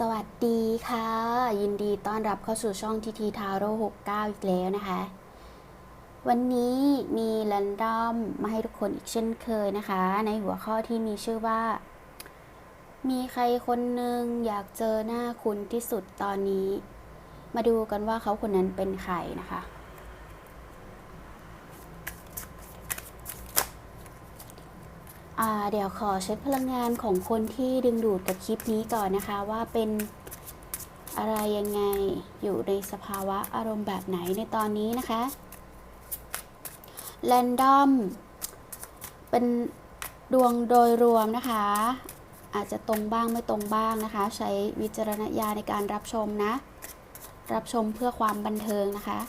สวัสดีค่ะ ยินดีต้อนรับเข้าสู่ช่องทีทีทาโร่69 อีกแล้วนะคะ วันนี้มีแรนดอมมาให้ทุกคนอีกเช่นเคยนะคะ ในหัวข้อที่มีชื่อว่า มีใครคนหนึ่งอยากเจอหน้าคุณที่สุดตอนนี้ มาดูกันว่าเขาคนนั้นเป็นใครนะคะ อ่า เดี๋ยวขอเช็คพลังงานของคนที่ดึงดูดกับคลิปนี้ก่อนนะคะว่าเป็นอะไรยังไงอยู่ในสภาวะอารมณ์แบบไหนในตอนนี้นะคะแรนดอมเป็นดวงโดยรวมนะคะ อาจจะตรงบ้างไม่ตรงบ้างนะคะ ใช้วิจารณญาณในการรับชมนะ รับชมเพื่อความบันเทิงนะคะ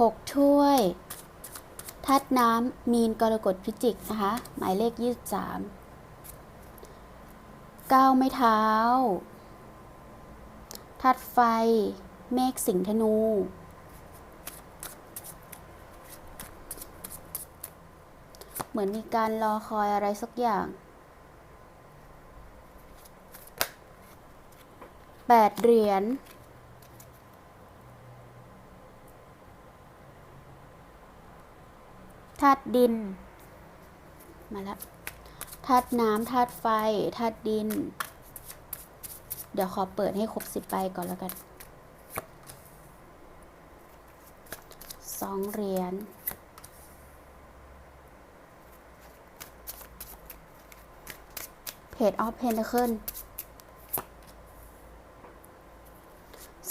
หกถ้วย ทัดน้ำมีนกรกฎพิจิกนะคะ หมายเลขยี่สามเก้าไม้เท้า ทัดไฟ เมฆสิงห์ธนูเหมือนมีการรอคอยอะไรสักอย่างแปดเหรียญ ธาตุดิน มาแล้วธาตุน้ำธาตุไฟธาตุดิน เดี๋ยวขอเปิดให้ครบสิบใบก่อนแล้วกันสองเหรียญเพจออฟเพนเคิล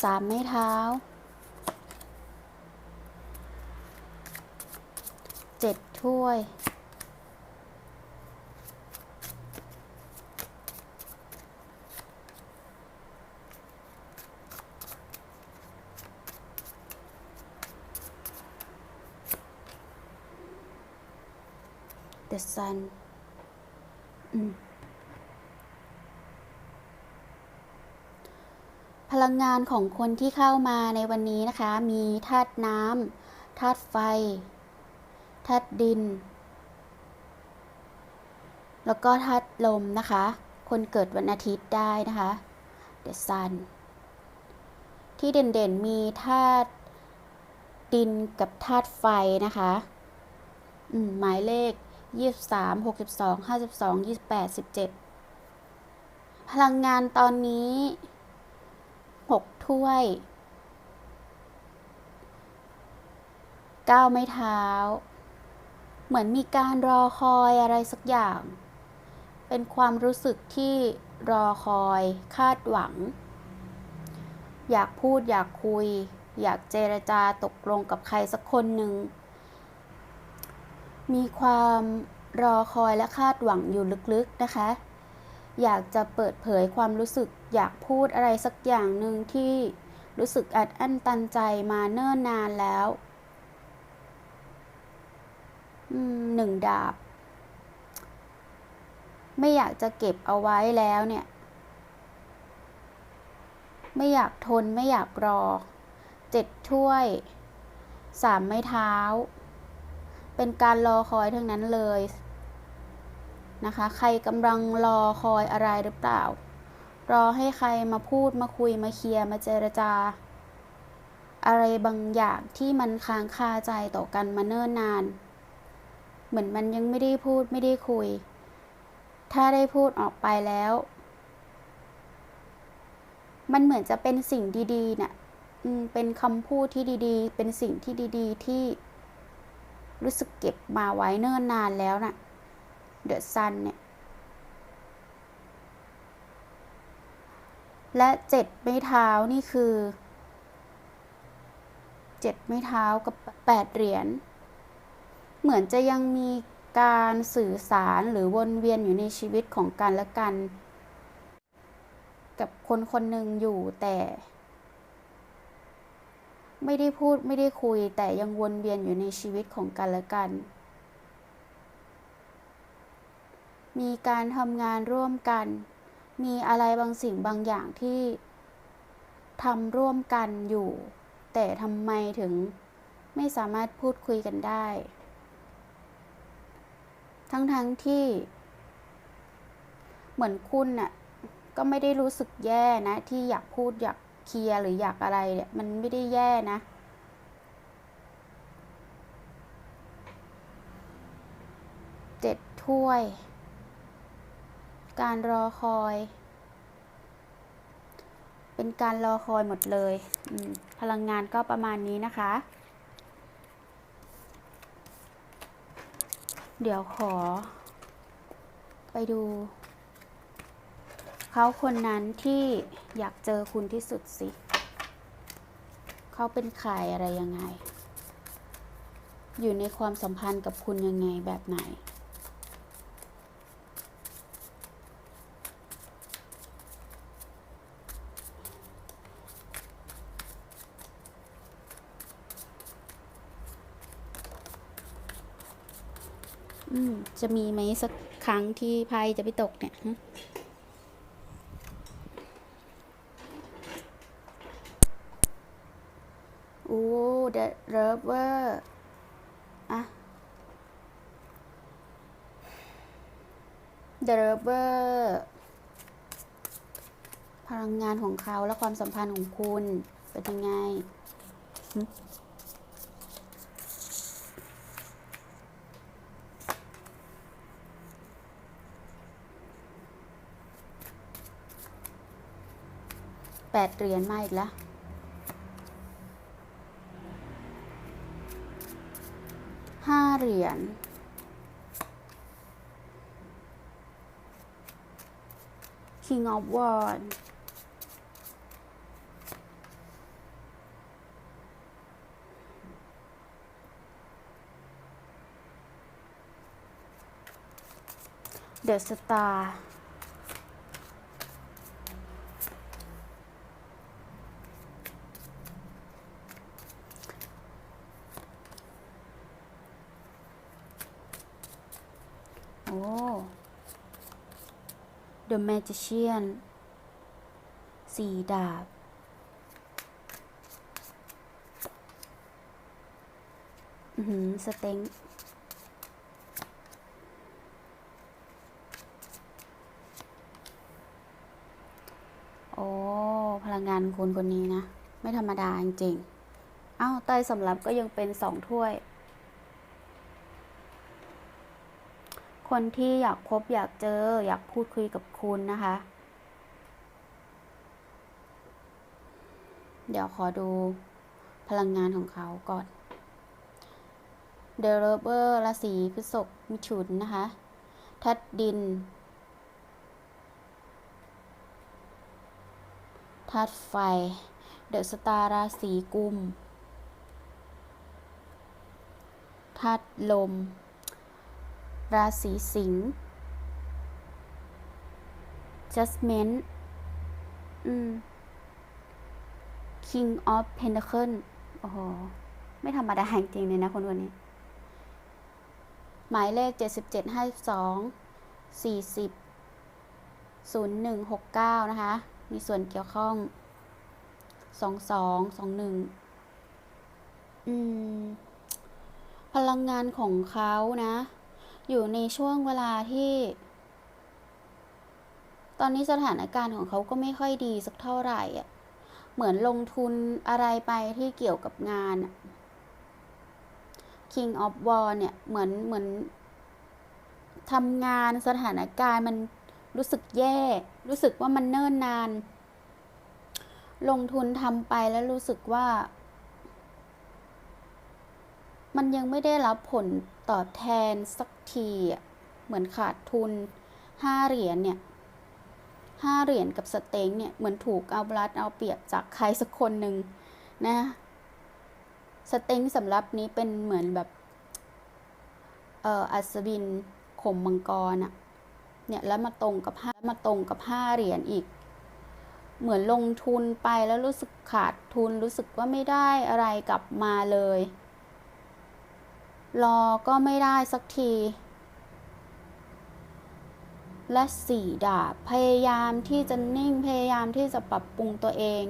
สามไม้เท้า เจ็ด ถ้วย The Sun พลังงานของคนที่เข้ามาในวันนี้นะคะ มีธาตุน้ำธาตุไฟ ธาตุดิน แล้วก็ธาตุลมนะคะ คนเกิดวันอาทิตย์ได้นะคะ The Sun ที่เด่นๆมีธาตุดินกับธาตุไฟนะคะมหมายเลข 23 62 52 28 17 พลังงานตอนนี้ 6 ถ้วย 9 ไม้เท้า เหมือนมีการรอคอยอะไรสักอย่าง เป็นความรู้สึกที่รอคอยคาดหวัง อยากพูดอยากคุย อยากเจรจาตกลงกับใครสักคนหนึ่ง มีความรอคอยและคาดหวังอยู่ลึกๆนะคะ อยากจะเปิดเผยความรู้สึก อยากพูดอะไรสักอย่างหนึ่งที่รู้สึกอัดอั้นตันใจมาเนิ่นนานแล้ว หนึ่งดาบ ไม่อยากจะเก็บเอาไว้แล้วเนี่ย ไม่อยากทนไม่อยากรอเจ็ดถ้วยสามไม้เท้า เป็นการรอคอยทั้งนั้นเลยนะคะ ใครกำลังรอคอยอะไรหรือเปล่า รอให้ใครมาพูดมาคุยมาเคลียร์มาเจรจา อะไรบางอย่างที่มันค้างคาใจต่อกันมาเนิ่นนาน เหมือนมันยังไม่ได้พูดไม่ได้คุย ถ้าได้พูดออกไปแล้ว มันเหมือนจะเป็นสิ่งดีๆน่ะเป็นคำพูดที่ดีๆ เป็นสิ่งที่ดีๆ ที่รู้สึกเก็บมาไว้เนิ่นนานแล้วน่ะเดอะซันเนี่ย และเจ็ดไม้เท้านี่คือเจ็ดไม้เท้ากับแปดเหรียญ เหมือนจะยังมีการสื่อสารหรือวนเวียนอยู่ในชีวิตของกันและกัน กับคนคนหนึ่งอยู่แต่ ไม่ได้พูดไม่ได้คุยแต่ยังวนเวียนอยู่ในชีวิตของกันและกัน มีการทำงานร่วมกัน มีอะไรบางสิ่งบางอย่างที่ทำร่วมกันอยู่ แต่ทำไมถึงไม่สามารถพูดคุยกันได้ ทั้งๆทที่ เหมือนคุณน่ะ ก็ไม่ได้รู้สึกแย่นะ ที่อยากพูดอยากเคลียร์หรืออยากอะไรเนี่ยมันไม่ได้แย่นะเจ็ดถ้วย การรอคอย เป็นการรอคอยหมดเลย พลังงานก็ประมาณนี้นะคะ เดี๋ยวขอ ไปดู เขาคนนั้นที่อยากเจอคุณที่สุดสิ เขาเป็นใครอะไรยังไง อยู่ในความสัมพันธ์กับคุณยังไงแบบไหน อืม จะมีไหมสักครั้งที่ไพ่จะไปตกเนี่ยฮะโอ้ The Lover อะ The Lover พลังงานของเขาและความสัมพันธ์ของคุณ เป็นยังไง แปดเหรียญมาอีกแล้ว ห้าเหรียญ King of Wands เดอะสตาร์ โอ้ The Magician สี่ดาบ อือหือสเต็งโอ้ พลังงานคนคนนี้นะ ไม่ธรรมดาจริงๆอ้าวใต้สำรับก็ยังเป็นสองถ้วย คนที่อยากพบอยากเจอ อยากพูดคุยกับคุณนะคะ เดี๋ยวขอดูพลังงานของเขาก่อนเดลเบอร์ราศีพฤษภมิถุนนะคะทัดดินทัดไฟ เดอะสตาร์ราศีกุมทัดลม ราศีสิงห์ Judgment อืม King of Pentacle โอ้โห ไม่ธรรมดาจริงเลยนะคนคนนี้ หมายเลข 77 52 40 0169 นะคะ มีส่วนเกี่ยวข้อง 22 21 อืม พลังงานของเขานะ อยู่ในช่วงเวลาที่ ตอนนี้สถานการณ์ของเขาก็ไม่ค่อยดีสักเท่าไหร่อะเหมือนลงทุนอะไรไปที่เกี่ยวกับงาน King of War เนี่ย เหมือนเหมือนทำงานสถานการณ์มันรู้สึกแย่ รู้สึกว่ามันเนิ่นนาน ลงทุนทำไปแล้วรู้สึกว่า มันยังไม่ได้รับผล ตอบแทนสักทีเหมือนขาดทุนห้าเหรียญเนี่ยห้าเหรียญกับสเต็งเนี่ยเหมือนถูกเอารัดเอาเปรียบจากใครสักคนหนึ่งนะสเต็งสำหรับนี้เป็นเหมือนแบบเอ่ออัศวินข่มมังกรอะเนี่ยแล้วมาตรงกับห้ามาตรงกับห้าเหรียญอีก เหมือนลงทุนไปแล้วรู้สึกขาดทุนรู้สึกว่าไม่ได้อะไรกลับมาเลย รอก็ไม่ได้สักที และสี่ดาบ พยายามที่จะนิ่ง พยายามที่จะปรับปรุงตัวเอง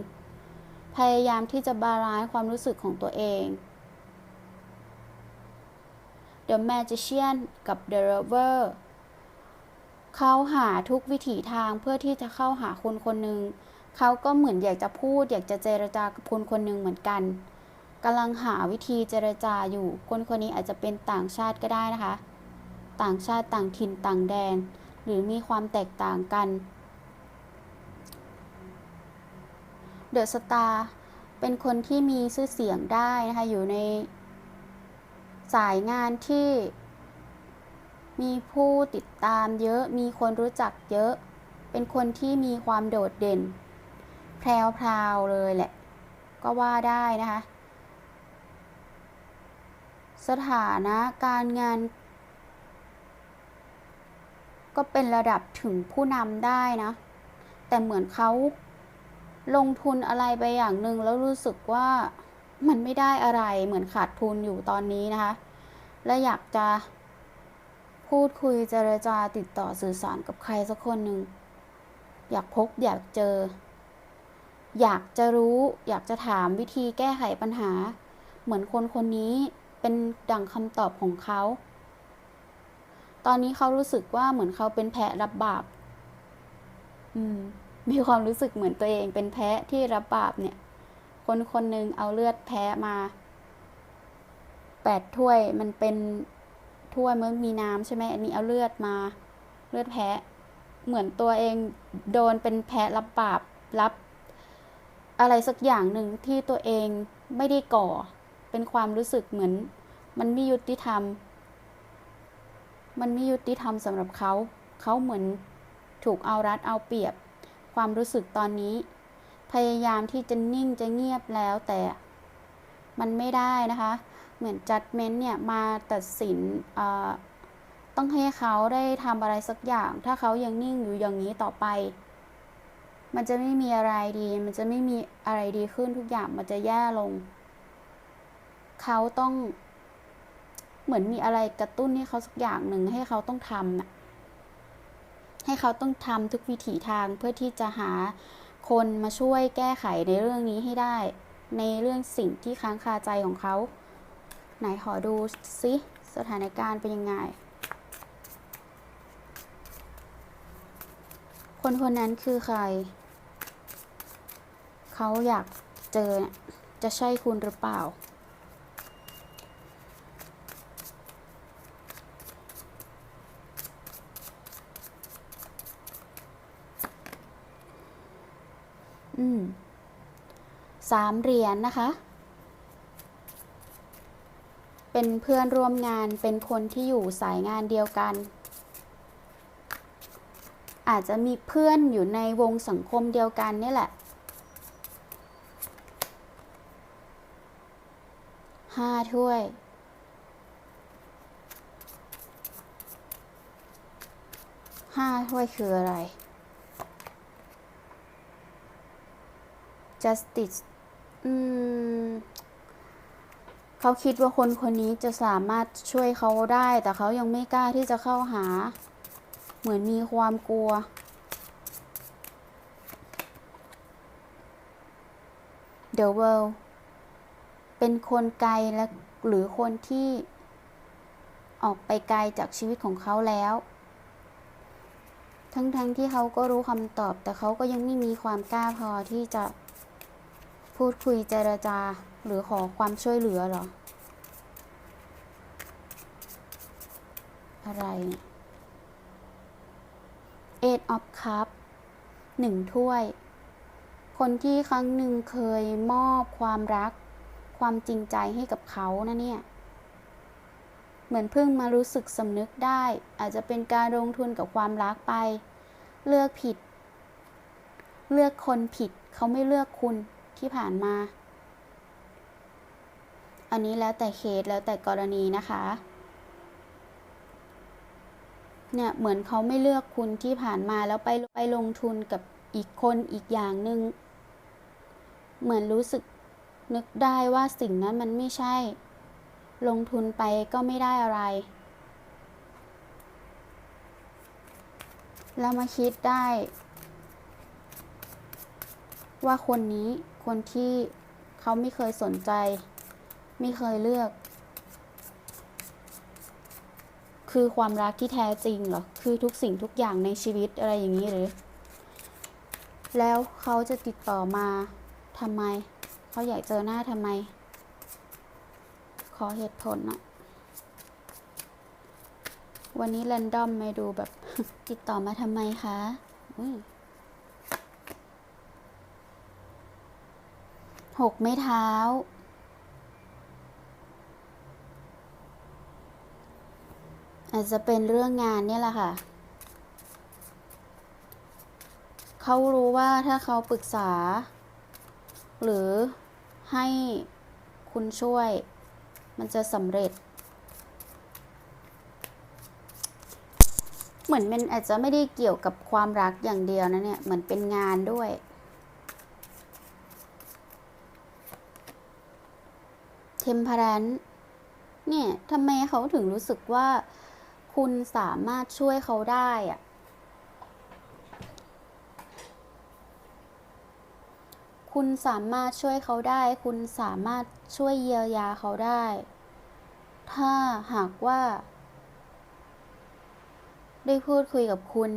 พยายามที่จะบาลานซ์ความรู้สึกของตัวเอง The Magician กับ The Lover เขาหาทุกวิถีทางเพื่อที่จะเข้าหาคนคนหนึ่ง เขาก็เหมือนอยากจะพูด อยากจะเจรจากับคนคนหนึ่งเหมือนกัน กำลังหาวิธีเจรจาอยู่ คนคนนี้อาจจะเป็นต่างชาติก็ได้นะคะ ต่างชาติต่างถิ่นต่างแดน หรือมีความแตกต่างกันเดอะสตาร์เป็นคนที่มีชื่อเสียงได้นะคะ อยู่ในสายงานที่มีผู้ติดตามเยอะ มีคนรู้จักเยอะ เป็นคนที่มีความโดดเด่น แพรวๆเลยแหละ ก็ว่าได้นะคะ สถานะการงาน ก็เป็นระดับถึงผู้นำได้นะ แต่เหมือนเขาลงทุนอะไรไปอย่างหนึ่งแล้วรู้สึกว่ามันไม่ได้อะไรเหมือนขาดทุนอยู่ตอนนี้นะคะ และอยากจะพูดคุยเจรจาติดต่อสื่อสารกับใครสักคนหนึ่ง อยากพบอยากเจอ อยากจะรู้ อยากจะถามวิธีแก้ไขปัญหา เหมือนคนคนนี้ เป็นดังคำตอบของเขา ตอนนี้เขารู้สึกว่าเหมือนเขาเป็นแพะรับบาปมมีความรู้สึกเหมือนตัวเองเป็นแพะที่รับบาปเนี่ย คนคนหนึ่งเอาเลือดแพะมาแปดถ้วยมันเป็นถ้วยมันมีน้ำใช่ไหมอันนี้เอาเลือดมาเลือดแพะ เหมือนตัวเองโดนเป็นแพะรับบาปรับ อะไรสักอย่างหนึ่งที่ตัวเองไม่ได้ก่อ เป็นความรู้สึกเหมือน มันไม่ยุติธรรม มันไม่ยุติธรรมสำหรับเขา เขาเหมือนถูกเอารัดเอาเปรียบ ความรู้สึกตอนนี้ พยายามที่จะนิ่งจะเงียบแล้วแต่มันไม่ได้นะคะ เหมือนจัดเม้นเนี่ยมาตัดสินต้องให้เขาได้ทำอะไรสักอย่าง ถ้าเขายังนิ่งอยู่อย่างนี้ต่อไป มันจะไม่มีอะไรดี มันจะไม่มีอะไรดีขึ้นทุกอย่างมันจะแย่ลง เขาต้อง เหมือนมีอะไรกระตุ้นให้เขาสักอย่างหนึ่งให้เขาต้องทำน่ะ ให้เขาต้องทำทุกวิถีทางเพื่อที่จะหาคนมาช่วยแก้ไขในเรื่องนี้ให้ได้ ในเรื่องสิ่งที่ค้างคาใจของเขา ไหนขอดูซิสถานการณ์เป็นยังไงคนคนนั้นคือใคร เขาอยากเจอจะใช่คุณหรือเปล่า อืมสามเหรียญนนะคะ เป็นเพื่อนร่วมงานเป็นคนที่อยู่สายงานเดียวกัน อาจจะมีเพื่อนอยู่ในวงสังคมเดียวกันนี่แหละห้าถ้วยห้าถ้วยคืออะไร justice อืมเขาคิดว่าคนคนนี้จะสามารถช่วยเขาได้ แต่เขายังไม่กล้าที่จะเข้าหา เหมือนมีความกลัว The world เป็นคนไกลและหรือคนที่ออกไปไกลจากชีวิตของเขาแล้ว ทั้งๆทที่เขาก็รู้คำตอบ แต่เขาก็ยังไม่มีความกล้าพอที่จะ พูดคุยเจรจาหรือขอความช่วยเหลือหรอ อะไร Eight of Cup หนึ่งถ้วย คนที่ครั้งหนึ่งเคยมอบความรัก ความจริงใจให้กับเขานะเนี่ย เหมือนเพิ่งมารู้สึกสำนึกได้ อาจจะเป็นการลงทุนกับความรักไป เลือกผิด เลือกคนผิด เขาไม่เลือกคุณ ที่ผ่านมา อันนี้แล้วแต่เคสแล้วแต่กรณีนะคะ เนี่ยเหมือนเขาไม่เลือกคุณที่ผ่านมาแล้วไปไปลงทุนกับอีกคนอีกอย่างหนึง่ง เหมือนรู้สึกนึกได้ว่าสิ่งนั้นมันไม่ใช่ ลงทุนไปก็ไม่ได้อะไรแล้วมาคิดได้ว่าคนนี้ คนที่เขาไม่เคยสนใจ ไม่เคยเลือก คือความรักที่แท้จริงเหรอ คือทุกสิ่งทุกอย่างในชีวิตอะไรอย่างนี้หรือ แล้วเขาจะติดต่อมาทำไม เขาอยากเจอหน้าทำไม ขอเหตุผลน่อยวันนี้แรนดอมไม่ดูแบบ ติดต่อมาทำไมคะอุ๊ย หกไม่เท้า อาจจะเป็นเรื่องงานเนี่ยแหละค่ะ เขารู้ว่าถ้าเขาปรึกษา หรือให้คุณช่วย มันจะสำเร็จ เหมือนมันอาจจะไม่ได้เกี่ยวกับความรักอย่างเดียวนะเนี่ย เหมือนเป็นงานด้วย เทมเพ r รนเนี่ยทำไมเขาถึงรู้สึกว่าคุณสามารถช่วยเขาได้อะคุณสามารถช่วยเขาได้ คุณสามารถช่วยเยียวยาเขาได้ ถ้าหากว่า ได้พูดคุยกับคุณ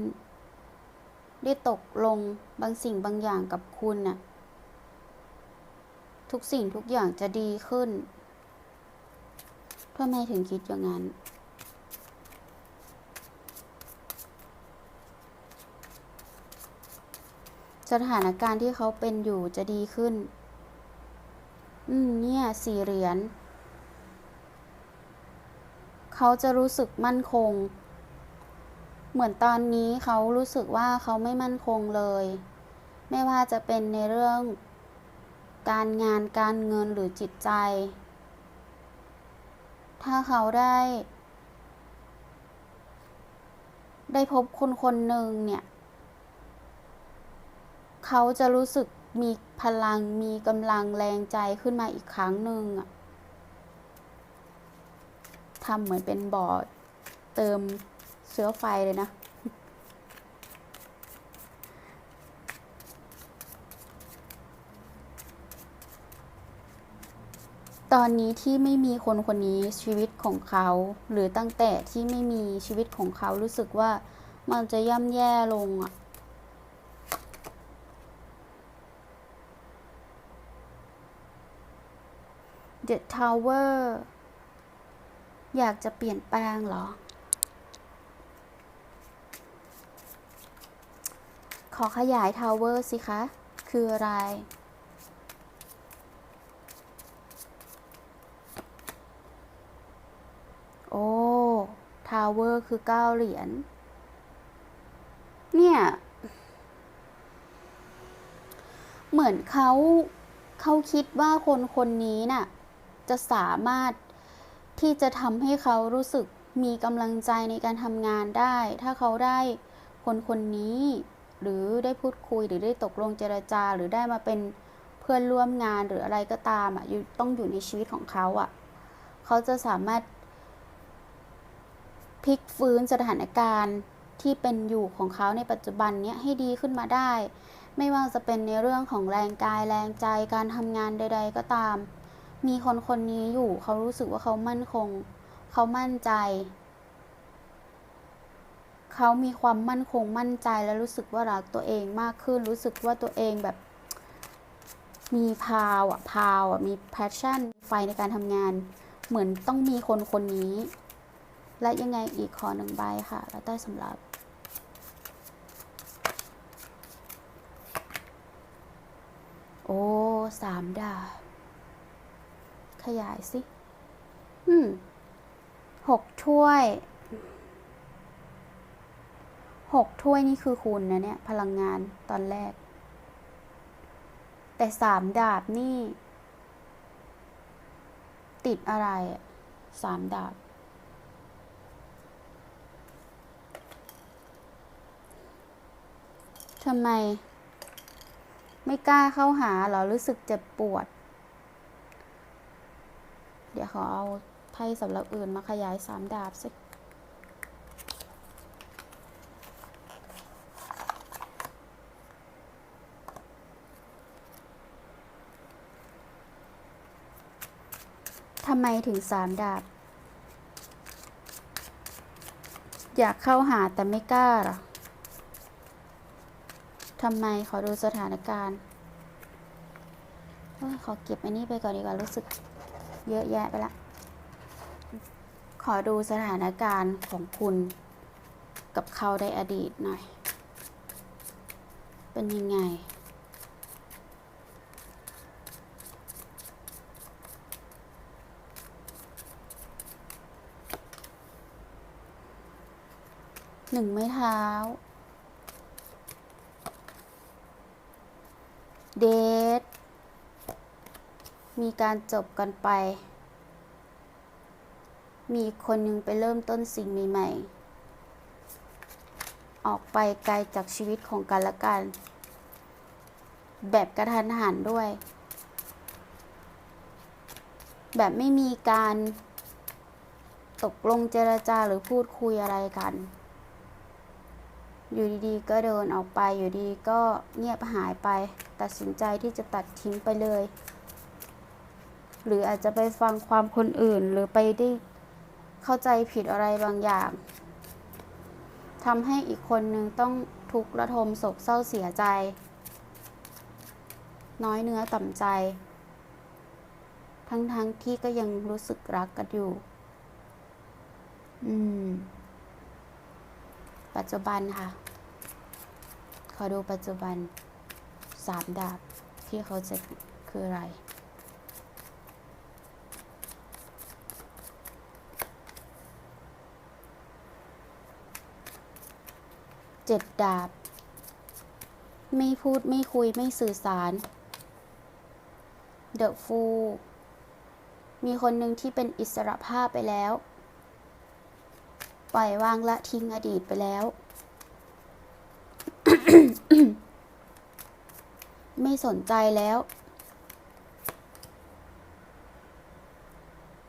ได้ตกลงบางสิ่งบางอย่างกับคุณน่ะ ทุกสิ่งทุกอย่างจะดีขึ้นำไมถึงคิดอย่างนั้น สถานการณ์ที่เขาเป็นอยู่จะดีขึ้น อืม เนี่ยสี่เหรียญเขาจะรู้สึกมั่นคง เหมือนตอนนี้เขารู้สึกว่าเขาไม่มั่นคงเลย ไม่ว่าจะเป็นในเรื่อง การงานการเงินหรือจิตใจ ถ้าเขาได้ ได้พบคนคนหนึ่งเนี่ย เขาจะรู้สึกมีพลังมีกำลังแรงใจขึ้นมาอีกครั้งหนึ่งอะทำเหมือนเป็นบอ่อเติมเชื้อไฟเลยนะ ตอนนี้ที่ไม่มีคนคนนี้ชีวิตของเขา หรือตั้งแต่ที่ไม่มีชีวิตของเขารู้สึกว่ามันจะย่ำแย่ลงอะ The Tower อยากจะเปลี่ยนแปลงเหรอ ขอขยาย Tower สิคะ คืออะไร โอ้ Tower คือเก้าเหรียญ เนี่ย เหมือนเขาเขาคิดว่าคนคนนี้น่ะ จะสามารถที่จะทำให้เขารู้สึกมีกำลังใจในการทำงานได้ ถ้าเขาได้คนคนนี้ หรือได้พูดคุยหรือได้ตกลงเจรจาหรือได้มาเป็นเพื่อนร่วมงานหรืออะไรก็ตามอะต้องอยู่ในชีวิตของเขาอะ เขาจะสามารถ พลิกฟื้นสถานการณ์ที่เป็นอยู่ของเขาในปัจจุบันเนี้ยให้ดีขึ้นมาได้ ไม่ว่าจะเป็นในเรื่องของแรงกายแรงใจการทำงานใด ๆ ก็ตาม มีคนคนนี้อยู่เขารู้สึกว่าเขามั่นคง เขามั่นใจ เขามีความมั่นคงมั่นใจและรู้สึกว่ารักตัวเองมากขึ้น รู้สึกว่าตัวเองแบบ มีพาวอะพาวอะมีแพชชั่นไฟในการทำงาน เหมือนต้องมีคนคนนี้ และยังไงอีกขอหนึ่งใบค่ะ แล้วใต้สำหรับโอ้สามดาบขยายสิ อืมหกถ้วยหกถ้วยนี่คือคุณนะเนี่ย พลังงานตอนแรก แต่สามดาบนี่ ติดอะไรสามดาบ ทำไม ไม่กล้าเข้าหาหรอ รู้สึกเจ็บปวด เดี๋ยวขอเอาไพ่สำหรับอื่นมาขยายสามดาบสิทำไมถึงสามดาบ อยากเข้าหาแต่ไม่กล้าหรอ ทำไมขอดูสถานการณ์ขอเก็บอันนี้ไปก่อนดีกว่ารู้สึกเยอะแยะไปละ ขอดูสถานการณ์ของคุณกับเขาในอดีตหน่อย เป็นยังไง หนึ่งไม้เท้า เดทมีการจบกันไป มีคนหนึ่งไปเริ่มต้นสิ่งใหม่ๆ ออกไปไกลจากชีวิตของกันและกัน แบบกระทันหันด้วย แบบไม่มีการตกลงเจรจาหรือพูดคุยอะไรกัน อยู่ดีๆ ก็เดินออกไป อยู่ดีก็เงียบหายไป ตัดสินใจที่จะตัดทิ้งไปเลย หรืออาจจะไปฟังความคนอื่น หรือไปได้เข้าใจผิดอะไรบางอย่างทำให้อีกคนนึงต้องทุกข์ระทมโศกเศร้าเสียใจ น้อยเนื้อต่ำใจ ทั้งๆทที่ก็ยังรู้สึกรักกันอยู่ อืม ปัจจุบันค่ะ ขอดูปัจจุบัน สามดาบที่เขาจะคืออะไร เจ็ดดาบ ไม่พูดไม่คุยไม่สื่อสารเดอะฟูมีคนหนึ่งที่เป็นอิสระภาพไปแล้ว ปล่อยวางละทิ้งอดีตไปแล้ว ไม่สนใจแล้ว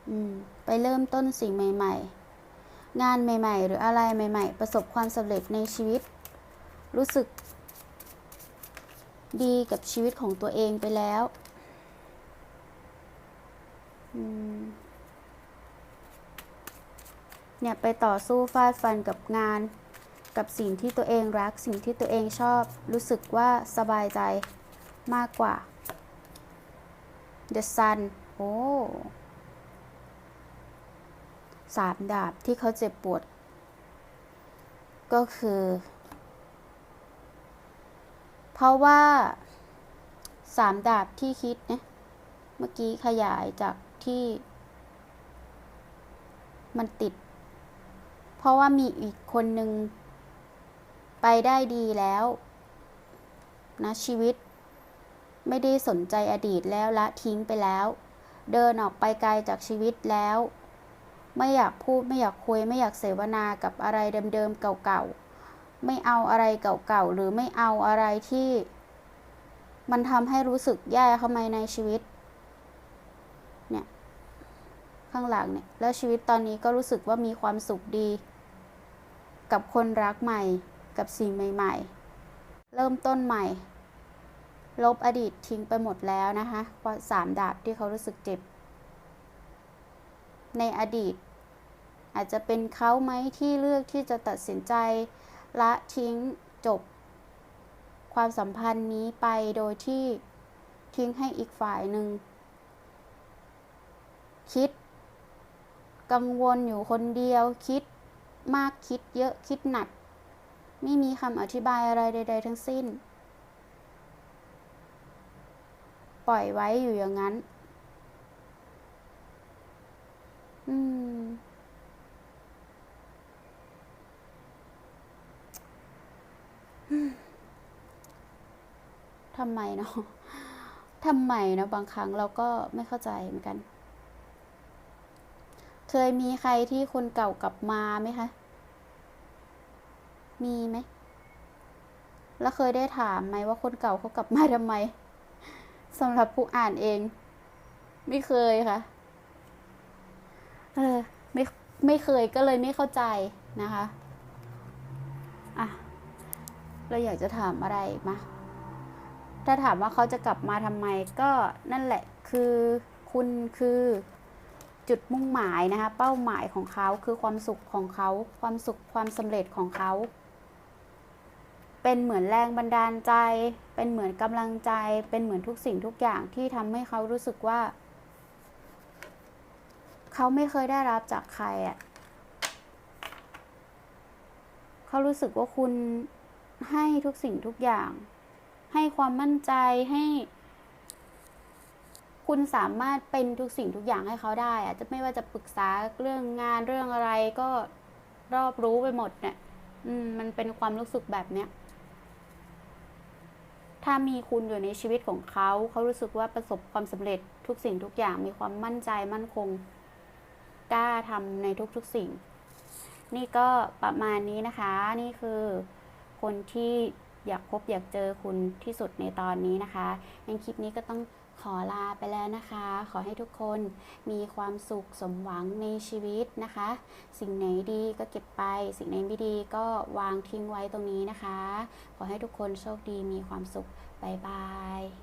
อืม ไปเริ่มต้นสิ่งใหม่ ๆ งานใหม่ ๆ หรืออะไรใหม่ ๆ ประสบความสำเร็จในชีวิต รู้สึก ดีกับชีวิตของตัวเองไปแล้ว อืมเนี่ยไปต่อสู้ฟาดฟันกับงาน กับสิ่งที่ตัวเองรัก สิ่งที่ตัวเองชอบ รู้สึกว่าสบายใจ มากกว่า The Sun โอ้สามดาบที่เขาเจ็บปวด ก็คือ เพราะว่าสามดาบที่คิดเนะเมื่อกี้ขยายจากที่ มันติด เพราะว่ามีอีกคนหนึ่งไปได้ดีแล้ว นะชีวิต ไม่ได้สนใจอดีตแล้วละทิ้งไปแล้ว เดินออกไปไกลจากชีวิตแล้ว ไม่อยากพูดไม่อยากคุยไม่อยากเสวนากับอะไรเดิมๆเก่าๆ ไม่เอาอะไรเก่าๆหรือไม่เอาอะไรที่ มันทำให้รู้สึกแย่เข้ามาในชีวิต เนี่ยข้างหลังเนี่ยแล้วชีวิตตอนนี้ก็รู้สึกว่ามีความสุขดี กับคนรักใหม่กับสิ่งใหม่ ๆ เริ่มต้นใหม่ ลบอดีตทิ้งไปหมดแล้วนะคะเพราสามดาบที่เขารู้สึกเจ็บ ในอดีต อาจจะเป็นเขาไหมที่เลือกที่จะตัดสินใจละทิ้งจบ ความสัมพันธ์นี้ไปโดยที่ทิ้งให้อีกฝ่ายหนึ่ง คิด กังวลอยู่คนเดียวคิดมากคิดเยอะคิดหนัก ไม่มีคำอธิบายอะไรใด ๆ ทั้งสิ้น ปล่อยไว้อยู่อย่างนั้น อืม ทำไมเนาะทำไมเนาะบางครั้งเราก็ไม่เข้าใจเหมือนกัน เคยมีใครที่คนเก่ากลับมาไหมคะ มีไหม แล้วเคยได้ถามไหมว่าคนเก่าเขากลับมาทำไม สำหรับผู้อ่านเอง ไม่เคยค่ะ เออ ไม่ไม่เคยก็เลยไม่เข้าใจนะคะอะเราอยากจะถามอะไรมาถ้าถามว่าเขาจะกลับมาทำไมก็นั่นแหละคือคุณคือจุดมุ่งหมายนะคะ เป้าหมายของเขาคือความสุขของเขา ความสุขความสำเร็จของเขา เป็นเหมือนแรงบันดาลใจ เป็นเหมือนกำลังใจ เป็นเหมือนทุกสิ่งทุกอย่างที่ทำให้เขารู้สึกว่า เขาไม่เคยได้รับจากใครอะ่ะเขารู้สึกว่าคุณให้ทุกสิ่งทุกอย่าง ให้ความมั่นใจให้ คุณสามารถเป็นทุกสิ่งทุกอย่างให้เขาได้อะจะไม่ว่าจะปรึกษาเรื่องงานเรื่องอะไรก็รอบรู้ไปหมดเนี่ย อืม มันเป็นความรู้สึกแบบเนี้ย ถ้ามีคุณอยู่ในชีวิตของเขา เขารู้สึกว่าประสบความสำเร็จทุกสิ่งทุกอย่างมีความมั่นใจมั่นคงกล้าทำในทุกๆสิ่ง นี่ก็ประมาณนี้นะคะ นี่คือคนที่อยากพบอยากเจอคุณที่สุดในตอนนี้นะคะ ในคลิปนี้ก็ต้อง ขอลาไปแล้วนะคะ ขอให้ทุกคนมีความสุขสมหวังในชีวิตนะคะ สิ่งไหนดีก็เก็บไป สิ่งไหนไม่ดีก็วางทิ้งไว้ตรงนี้นะคะ ขอให้ทุกคนโชคดีมีความสุขบายบาย